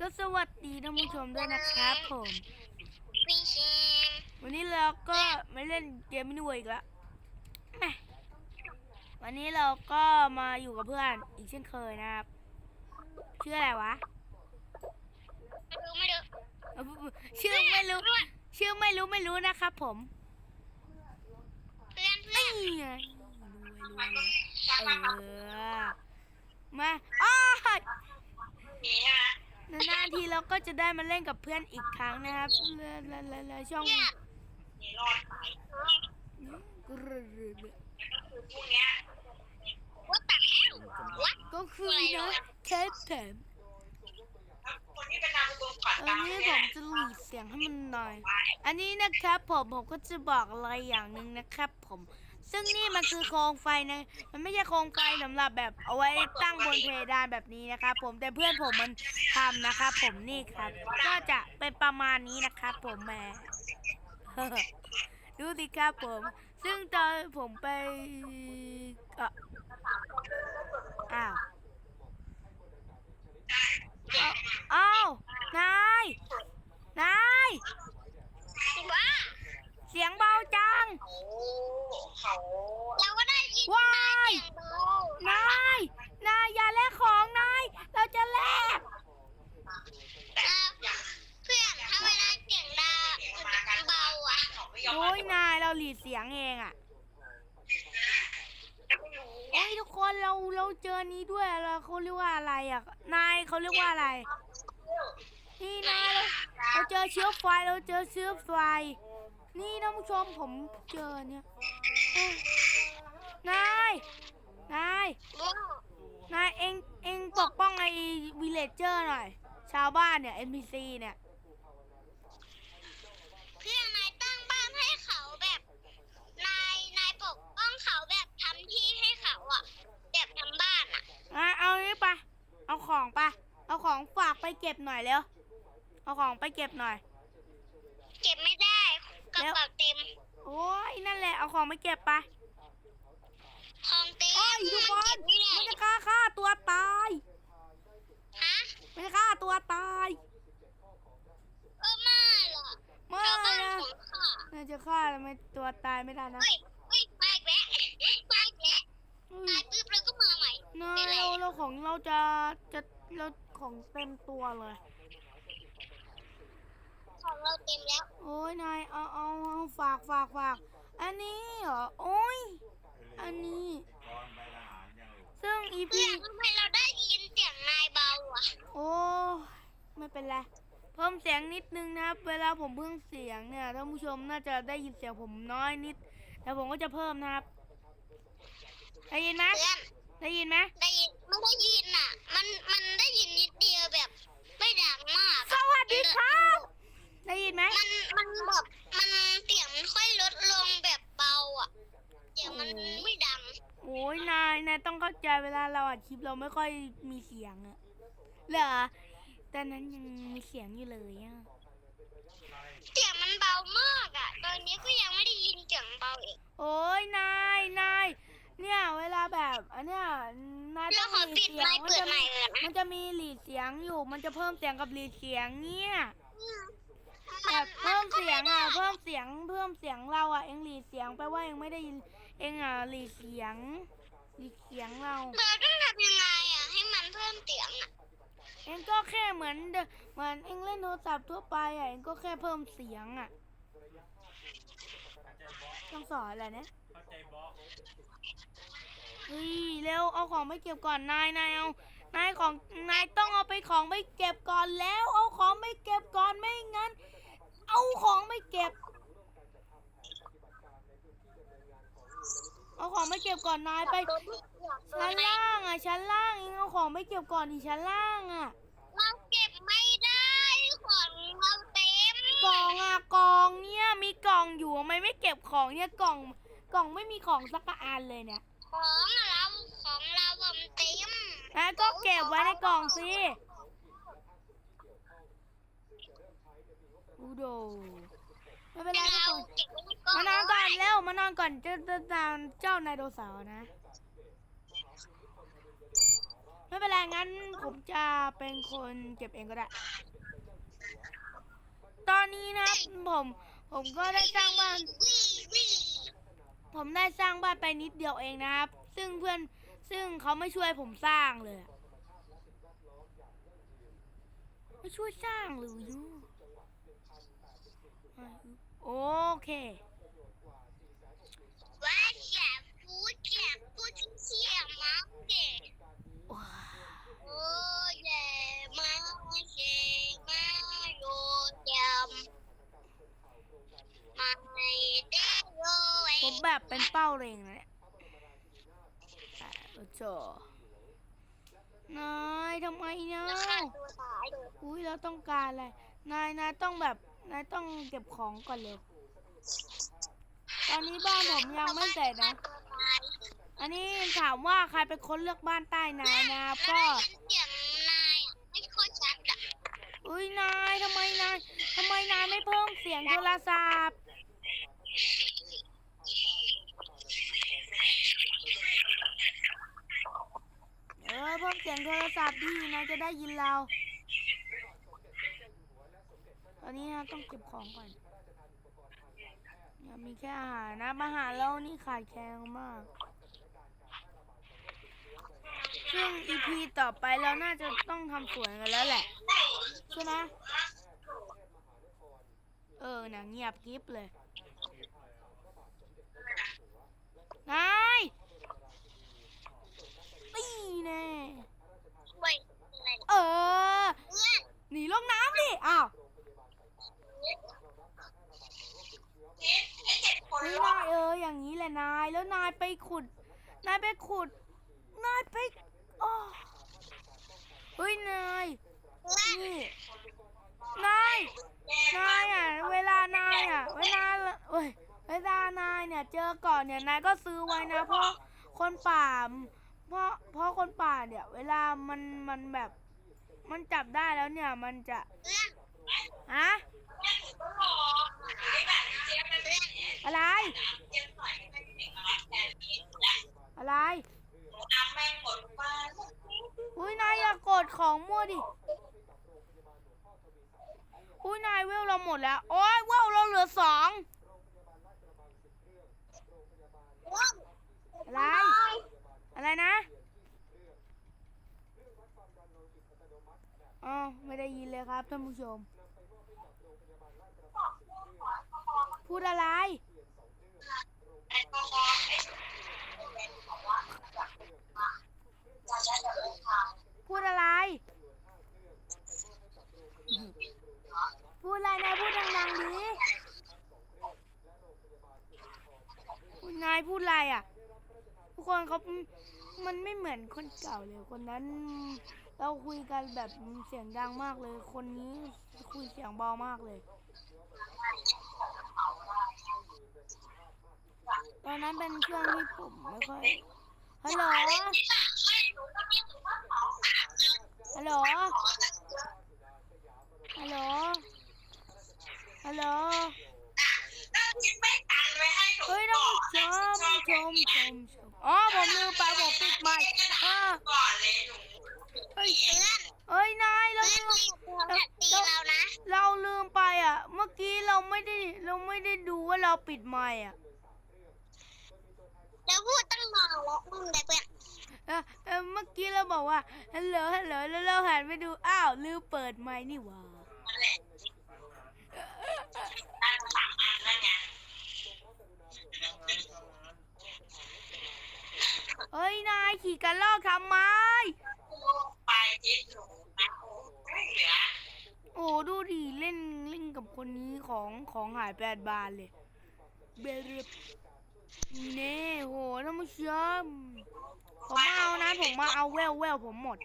ก็สวัสดีท่านผู้ชมด้วยนะครับผมพี่ชิงวันนี้เราก็ไม่เล่นเกมมินิเวิร์อีกแล้วแหม่วันนี้เราก็มาอยู่กับเพื่อนอีกเช่นเคยนะครับชื่ออะไรวะไม่รู้ไม่รู้เอ่อชื่อไม่รู้ ชื่อไม่รู้ไม่รู้นะครับผมเพื่อนเพื่อนนี่ไงรวยรวยเออมาอ้าวนานๆ ทีเราก็จะได้มาเล่นกับเพื่อนอีกครั้งนะครับเลอเลอเลอเลอช่องเนี่ยกรึ๊ดวัดแต่แห้ววัดก็คือนะเทปแถมคนที่เป็นนามสกุลขวัญอักนลางนี้ผเนี่ยมจะหลีเสียงให้มันหน่อย อันนี้นะครับผมผมก็จะบอกอะไรอย่างหนึ่งนะครับผม ซึ่งนี่มันคือโคมไฟนะ มันไม่ใช่โคมไฟสำหรับแบบเอาไว้ตั้งบนเพดานแบบนี้นะครับผมแต่เพื่อนผมมันทำนะครับผมนี่ครับ ก็จะเป็นประมาณนี้นะครับผมแหมดูสิครับผม ซึ่งตอนผมไปอ้าวอ้าวอ้าวนาย นายว่า เสียงเบาจังโอ้เขาเราก็ได้ยินว้ายเสียงเบานาย นายอย่าแลกของนาย เราจะแลกเออเพื่อนทำไมเราเสียงดาเบาอะเขาไม่ยอมโอ้ยนายเราหลีดเสียงเองอะโอ้ยทุกคนเราเราเจอนี้ด้วยเราเขาเรียกว่าอะไรอะนายเขาเรียกว่าอะไร นี่นายเราเราเจอเชื้อไฟเราเจอเชื้อไฟ นี่ท่านผู้ชมผมเจอเนี่ยเอ้ยนาย นายว้าวนายเองเองปกป้องไอ้วิลเลจเจอร์หน่อย ชาวบ้านเนี่ย NPC เนี่ย เพื่อนนายตั้งบ้านให้เขาแบบ นายนายปกป้องเขาแบบทำที่ให้เขาอะ แบบทำบ้านอะ อะเอานี้ไป เอาของไป เอาของฝากไปเก็บหน่อยเร็ว เอาของไปเก็บหน่อย เก็บไม่ได้ กระเป๋าเต็ม โอ้ยนั่นแหละเอาของไปเก็บไปของเต็มโอ้ยทุกคมันนเก็บไม่ได้มันจะฆ่าฆ่าตัวตายฮะมันจะฆ่าตัวตายเออไม่หรอกไม่ชาวบ้านนะของข้าน่าจะฆ่าทำไมตัวตายไม่ได้นะเฮ้ยเฮ้ยมาอีกแล้วมาอีกแล้วเฮ้ตายยปุ๊บแล้วก็มาใหม่นายเราเราของเราจะจะเราของเต็มตัวเลย ของเราเต็มแล้ว โอ้ยนายเอาเอาเอาฝากฝากฝากอันนี้เหรอโอ้ยอันนี้ ซึ่งอีพีเพื่อนทำไมเราได้ยินเสียงนายเบาอะโอ้ยไม่เป็นไรเพิ่มเสียงนิดนึงนะครับ เวลาผมเพิ่มเสียงเนี่ยท่านผู้ชมน่าจะได้ยินเสียงผมน้อยนิด แต่ผมก็จะเพิ่มนะครับได้ยินไหมเพื่อนได้ยินไหมได้ยินไม่ได้ยินอะ มันมันได้ยินนิดเดียวแบบ ไม่ดังมากสวัสดีครับ ได้ยินไหมมันมันแบบมันเสียงมันค่อยลดลงแบบเบาอะเสียงมันไม่ดังโอ้ยนายนายต้องเข้าใจเวลาเราอัดคลิปเราไม่ค่อยมีเสียงอะเหรอแต่นั้นยังมีเสียงอยู่เลยอะเสียงมันเบามากอะ ตอนนี้ก็ยังไม่ได้ยินเสียงเบาอีกโอ้ยนายนายเนี่ยเวลาแบบอันเนี้ยนายต้องเราขอหลีดเสียงปิดไมค์มันจะมีเปิดไมค์ก่อนนะมันจะมีหลีดเสียงอยู่ มันจะเพิ่มเสียงกับหลีดเสียงเนี่ย แบบเพิ่มเสียงอะเพิ่มเสียงเพิ่มเสียงเราอะเองหลีดเสียงแปลว่าเองไม่ได้ยินเองอะหลีดเสียงหลีดเสียงเรา เราต้องทำยังไงอะ ให้มันเพิ่มเสียงอะเองก็แค่เหมือนเดเหมือนเองเล่นโทรศัพท์ทั่วไปอะเองก็แค่เพิ่มเสียงอะต้องสอนอะไรเนี่ยเฮ้ยเร็วเอาของไปเก็บก่อนนายนายเอานายของนายต้องเอาไปของไปเก็บก่อนแล้ว เอาของไปเก็บก่อนไม่งั้น เอาของไปเก็บ เอาของไปเก็บก่อนนายไป ชั้นล่างอะ ชั้นล่างเองเอาของไปเก็บก่อนที่ชั้นล่างอะ เราเก็บไม่ได้ของเราเต็มกล่องอะกล่องเนี่ยมีกล่องอยู่ทำไมไม่เก็บของเนี่ยกล่องกล่องไม่มีของสักอันเลยเนี่ยของเราของเราผมเต็ม นะก็เก็บไว้ในกล่องสิ อูโดไม่เป็นไรทุกคนเก็บไว้ในกล่องมานอนก่อนเร็วมานอนก่อนจะจะตามเจ้านายโดเสาร์นะ ไม่เป็นไรงั้นผมจะเป็นคนเก็บเองก็ได้ ตอนนี้นะผมผมก็ได้สร้างบ้าน ผมได้สร้างบ้านไปนิดเดียวเองนะครับ ซึ่งเพื่อนซึ่งเขาไม่ช่วยผมสร้างเลย ไม่ช่วยสร้างเลยยู โอเค ว่าแฉฟูแฉฟูเชี่ยมาเก๋โอ้ยมาเก๋มาโยยำมาเต้โยเอผมแบบเป็นเป้าเร็งเนี่ยโอ้โหนายทำไมเนาะอุ้ยเราต้องการอะไร นายนายต้องแบบนายต้องเก็บของก่อนเร็ว ตอนนี้บ้านผมยังไม่เสร็จนะตัวตายอันนี้ถามว่าใครเป็นคนเลือกบ้านใต้นายนะครับแล้วก็ได้ยินเสียงนายอะไม่ค่อยชัดอะอุ้ยนายทำไมนายทำไมนายไม่เพิ่มเสียงโทรศัพท์เออเพิ่มเสียงโทรศัพท์ดีนายจะได้ยินเราต อนนี้นะต้องเก็บของก่อนเนี่ยมีแค่อาหารนะอาหารเรานี่ขาดแคลนมาก ซึ่งอีพีต่อไปเราน่าจะต้องทำสวนกันแล้วแหละ ใช่ไหมเออหนังเงียบกริฟเลย นายตีแน่ เว้ยอะไร เออ เพื่อน หนีลงน้ำดิ อ้าวเฮ้ยนายเออ อย่างนี้แหละ นายไปขุด นายไปขุด นายไปอ้อเฮ้ยนายนี่นายนายอะ เวลานายอะ เวลาเอ้ยเวลานายเนี่ย เจอก่อนเนี่ยนายก็ซื้อไว้นะเพราะคนป่าเพราะเพราะคนป่าเนี่ย เวลามันมันแบบ มันจับได้แล้วเนี่ย มันจะอนฮะอะไร อะไรอุ้ยนายอย่ากดของมั่วดิอุ้ยนายเวลเราหมดแล้ว โอ้ยเวลเราเหลือสองอะไร อะไรนะอ๋อไม่ได้ยินเลยครับท่านผู้ชม พูดอะไร พูดอะไร พูดอะไรนายพูดดังๆดิคุณนายพูดอะไรอะ ทุกคนเขามันไม่เหมือนคนเก่าเลย คนนั้น เราคุยกันแบบเสียงดังมากเลย คนนี้คุยเสียงเบามากเลย ตอนนั้นเป็นช่วงที่ผมไม่ค่อย ฮัลโหล ฮัลโหล ฮัลโหล ฮัลโหลเฮ้ยต้องชมชมชมชมอ๋อผมลืมไปผมปิดไมค์อ่าเฮ้ยเฮ้ยนายเราเพื่อนลืมกูอย่าพูดแบบตีเรานะเราลืมไปอะ เมื่อกี้เราไม่ได้เราไม่ได้ดูว่าเราปิดไมค์อะ แล้วพูดตั้งนานแล้วมึงได้เพื่อนเออเออเมื่อกี้เราบอกว่าฮัลโหลฮัลโหลแล้วเราหันไปดู อ้าวลืมเปิดไมค์นี่หว่าเฮ้ย นายขี่กันลอกทำไม ไปจิตหนูนะโอ้ไม่เหลือโอ้ดูดิเล่นเล่นกับคนนี้ของของหายแปดบาทเลย เบรบ เน่โหท่านผู้ชมผมมาเอานะ ผมมาเอาเวลเวลผมหมด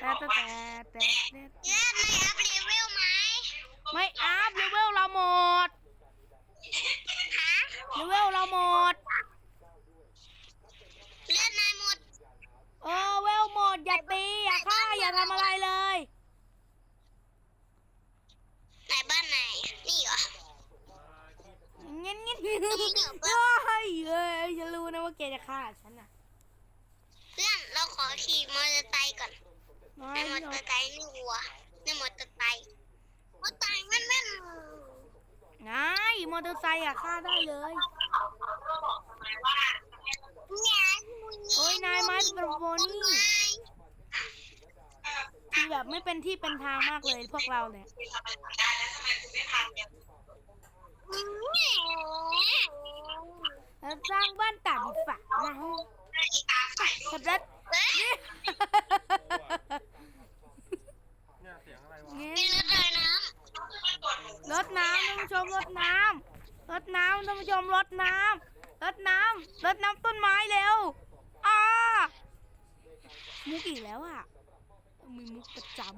แล้วแต่แต่แต่เพื่อนไม่อัพเลเวลไหมไม่อัพเลเวลเราหมดฮะเลเวลเราหมดเลือดนายหมดเออเวลหมดอย่าตีอย่าฆ่าอย่าทำอะไรเลย ไหนบ้านไหน นี่เหรอ เงี้ยเงี้ยเฮ้ยเฮ้ยฉันรู้นะว่าแกจะฆ่าฉันน่ะเพื่อนเราขอไม่ในมอหรเตออกร์ไซค์นี่วัวในมอเตอร์ไซค์มอเตอร์ไซค์นั่นนั่นนายมอเตอร์ไซค์อะฆ่าได้เลยก็บอกทำไมว่าเนี่ยโอ้ยนายไม้เป็นโบนี่คือแบบไม่เป็นที่เป็นทางมากเลยพวกเราเนี่ย แล้วสร้างบ้านตากดิฝักนะอีตาใส่ลูขับรถนี่เนี่ยเสียงอะไรวะนี่รถเลยนะรถน้ำท่านผู้ชมรถน้ำรถน้ำท่านผู้ชมรถน้ำรถน้ำรถน้ำต้นไม้เร็วอ้ามุกอีกแล้วอะมีมุกประจำ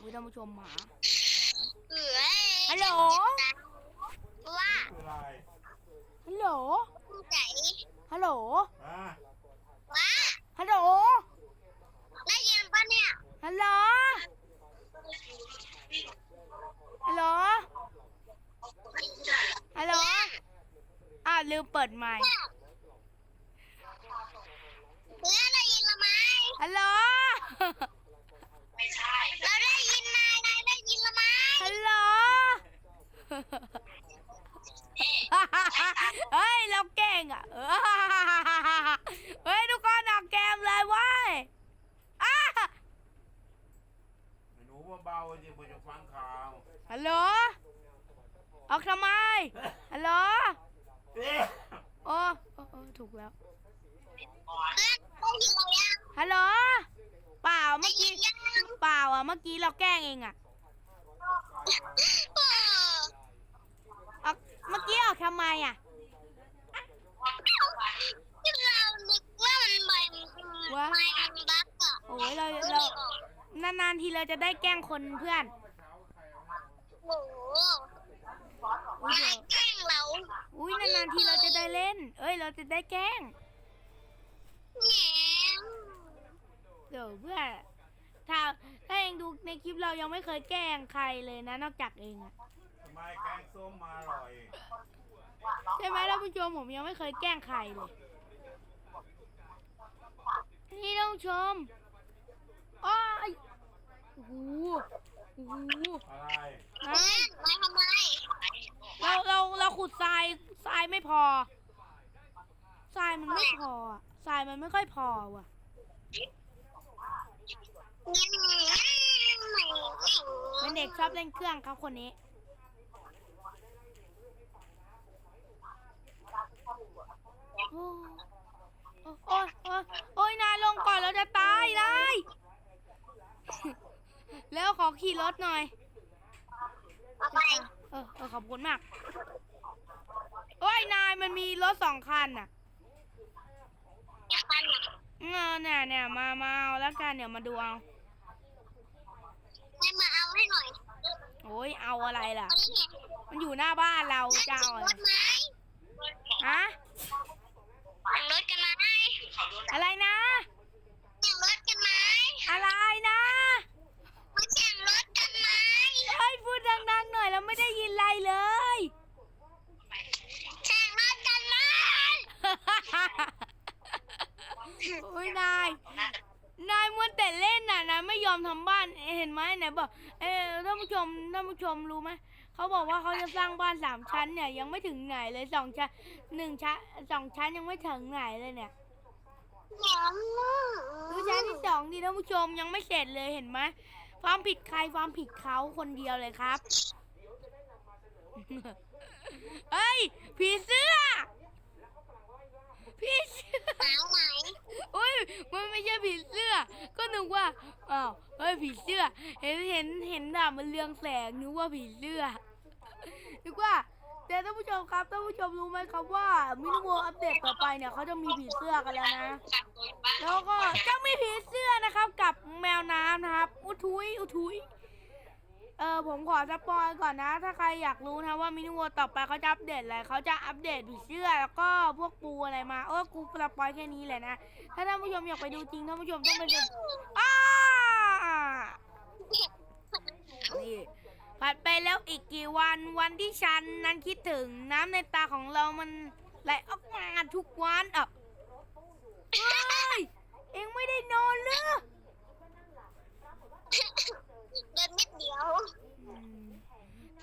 อุ้ยท่านผู้ชมหมาเฮัลโหล ว่าคืออะไรฮัลโหลผู้ใจฮัลโหล อะว่าฮัลโหล ได้ยินปะเนี่ยฮัลโหล ฮัลโหล ฮัลโหลอ่าลืมเปิดไมค์เพื่อนได้ยินละไหมฮัลโหล ไม่ใช่ เราได้ยินนายนายได้ยินละไหม ฮัลโหล เฮ้ย เราเก่งอะ เฮ้ย ทุกคนออกเกมเลยเว้ยอ้า หนูเบาๆสิผมจะฟังข่าว ฮัลโหล ออกทำไม ฮัลโหล เอ๊ะ โอ้โอ้โอ้ถูก แล้วเพื่อนได้ยินเรายังฮัลโหลเปล่าได้เมื่อยิกี้นยังเปล่าอะเมื่อกี้เราแกล้งเองอะเออออกเมื่อกี้ออกทำไมอะที่เรานึกว่ามันไม่ไม่มันบั๊กอะโอ้ยเราเรานานๆทีเราจะได้แกล้งคนเพื่อนโอ้โหอุ้ยนายแกล้ งเราอุ้ยนานๆทีเราจะได้เล่น เอ้ย เราจะได้แกล้งแหมเดี๋ยวเพื่อนถ้าถ้าเองดูในคลิปเรายังไม่เคยแกล้งใครเลยนะ นอกจากเองอะทำไมแกงส้มมาอร่อยใช่ไหมท่านผู้ชมผมยังไม่เคยแกล้งใครเลยนี่ท่านผู้ชมอ้ายโอ้โหโอ้โหอะไรเพื่อนนายทำไม เราเราเราขุดทรายทรายไม่พอทรายมันไม่พออะทรายมันไม่ค่อยพอว่ะ เป็นเด็กชอบเล่นเครื่องครับคนนี้ โอ้โอ้ยโอ้ยโอ้ยนายลงก่อนเราจะตายนายแล้วขอขี่รถหน่อย ไป เออเออขอบคุณมากโอ้ยนายมันมีรถสองคันน่ะอยากกันอะเออเนี่ยเนี่ยมามาเอาแล้วกันเดี๋ยวมาดูเอานายมาเอาให้หน่อยโอ้ยเอาอะไรล่ะเอานี่ไงมันอยู่หน้าบ้านเรานายจะจะเอารอะไรถไหมฮะแต่งรถกันไหมเขาโดนอะไรนะแต่งรถกันไหมอะไรนะ มาแต่งรถกันไหม เฮ้ยพู ดดังๆหน่อยเราไม่ได้ยินอะไรเลยแต่งรถกันไหมโอ้ยนายนายมัวแต่เล่นน่ะนายไม่ยอมทำบ้านเอ๊ะเห็นไหมไหนบอกเออท่านผู้ชมท่านผู้ชมรู้ไหมเขาบอกว่าเขาจะสร้างบ้านสามชั้นเนี่ยยังไม่ถึงไหนเลยสองชั้นหนึ่งชั้นสองชั้นยังไม่ถึงไหนเลยเนี่ยแหมดูชั้นที่สองดิท่านผู้ชมยังไม่เสร็จเลยเห็นไหม ความผิดใครความผิดเขาคนเดียวเลยครับ เอ้ย ผีเสื้อ ผีเสื้อหนาวไหมอุ้ย มันไม่ใช่ผีเสื้อ ก็นึกว่า อ้าว เฮ้ย ผีเสื้อ เห็น เห็น เห็นดาบมันเรืองแสง นึกว่าผีเสื้อ นึกว่า แต่ท่านผู้ชมครับท่านผู้ชมรู้ไหมครับว่ามินิโวอัปเดตต่อไปเนี่ยเขาจะมีผีเสื้อกันแล้วนะ แล้วก็จะมีผีเสื้อนะครับกับแมวน้ำนะครับอุทุยอุทุยเออผมขอสปอยก่อนนะ ถ้าใครอยากรู้นะว่ามินิวต่อไปเขาจะอัปเดตอะไรเขาจะอัปเดตผีเสื้อแล้วก็พวกปูอะไรมาเออกูสปอยแค่นี้แหละนะ ถ้าท่านผู้ชมอยากไปดูจริงท่านผู้ชมต้องไปดูอ้านี่ ผ่านไปแล้วอีกกี่วันวันที่ฉันนั้นคิดถึงน้ำในตาของเรามันไหลออกมาทุกวันอะเอ็งไม่ได้นอนเลยเดินนิดเดียว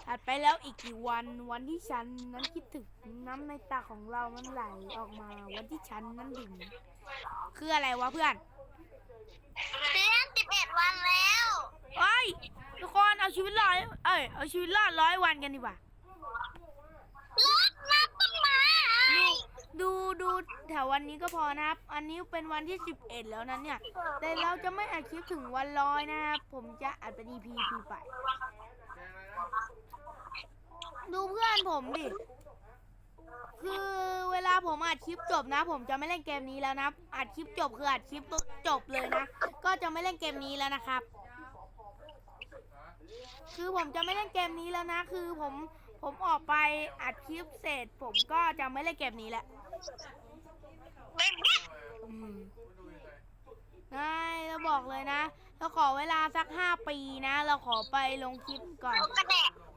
ผ่านไปแล้วอีกกี่วันวันที่ฉันนั้นคิดถึงน้ำในตาของเรามันไหลออกมา วันที่ฉันนั้นถึง คืออะไรวะเพื่อน เดือนสิบเอ็ดวันแล้วเอ้ยทุกคนเอาชีวิตรอดเอ้ยเอาชีวิตรอดร้อยวันกันดีกว่ารถนับต้นไม้ดูดูแถววันนี้ก็พอนะครับ อันนี้เป็นวันที่11แล้วนั้นเนี่ย แต่เราจะไม่อัดคลิปถึงวันร้อยนะครับ ผมจะอัดเป็น EP ไป ดูเพื่อนผมดิ คือเวลาผมอัดคลิปจบนะ ผมจะไม่เล่นเกมนี้แล้วนะอัดคลิปจบคืออัดคลิปจบเลยนะ ก็จะไม่เล่นเกมนี้แล้วนะครับ คือผมจะไม่เล่นเกมนี้แล้วนะ คือผมผมออกไปอัดคลิปเสร็จ ผมก็จะไม่เล่นเกมนี้แล้วเบ๊ะอืมนายเราบอกเลยนะ เราขอเวลาสักห้าปีนะ เราขอไปลงคลิปก่อน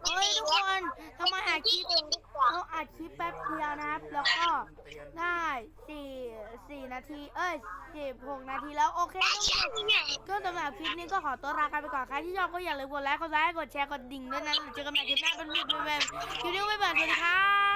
เฮ้ยทุกคนทำมอัดคลิปอื่นดีกว่าเราอัดคลิปแป๊บเดียวนะครับ แล้วก็ได้สี่สี่นาที เอ้ยสิบหกนาทีแล้วโอเคทุกคน ก็สำหรับคลิปนี้ก็ขอตัวลากันไปก่อน ใครที่ชอบก็อย่าลืมกดไลค์ กดไลค์ กดแชร์ กดดิ่งด้วยนะเจอกันใหม่คลิปหน้าเป็นแบบแบบคลิปนี้ไม่เบื่อสวัสดีครับ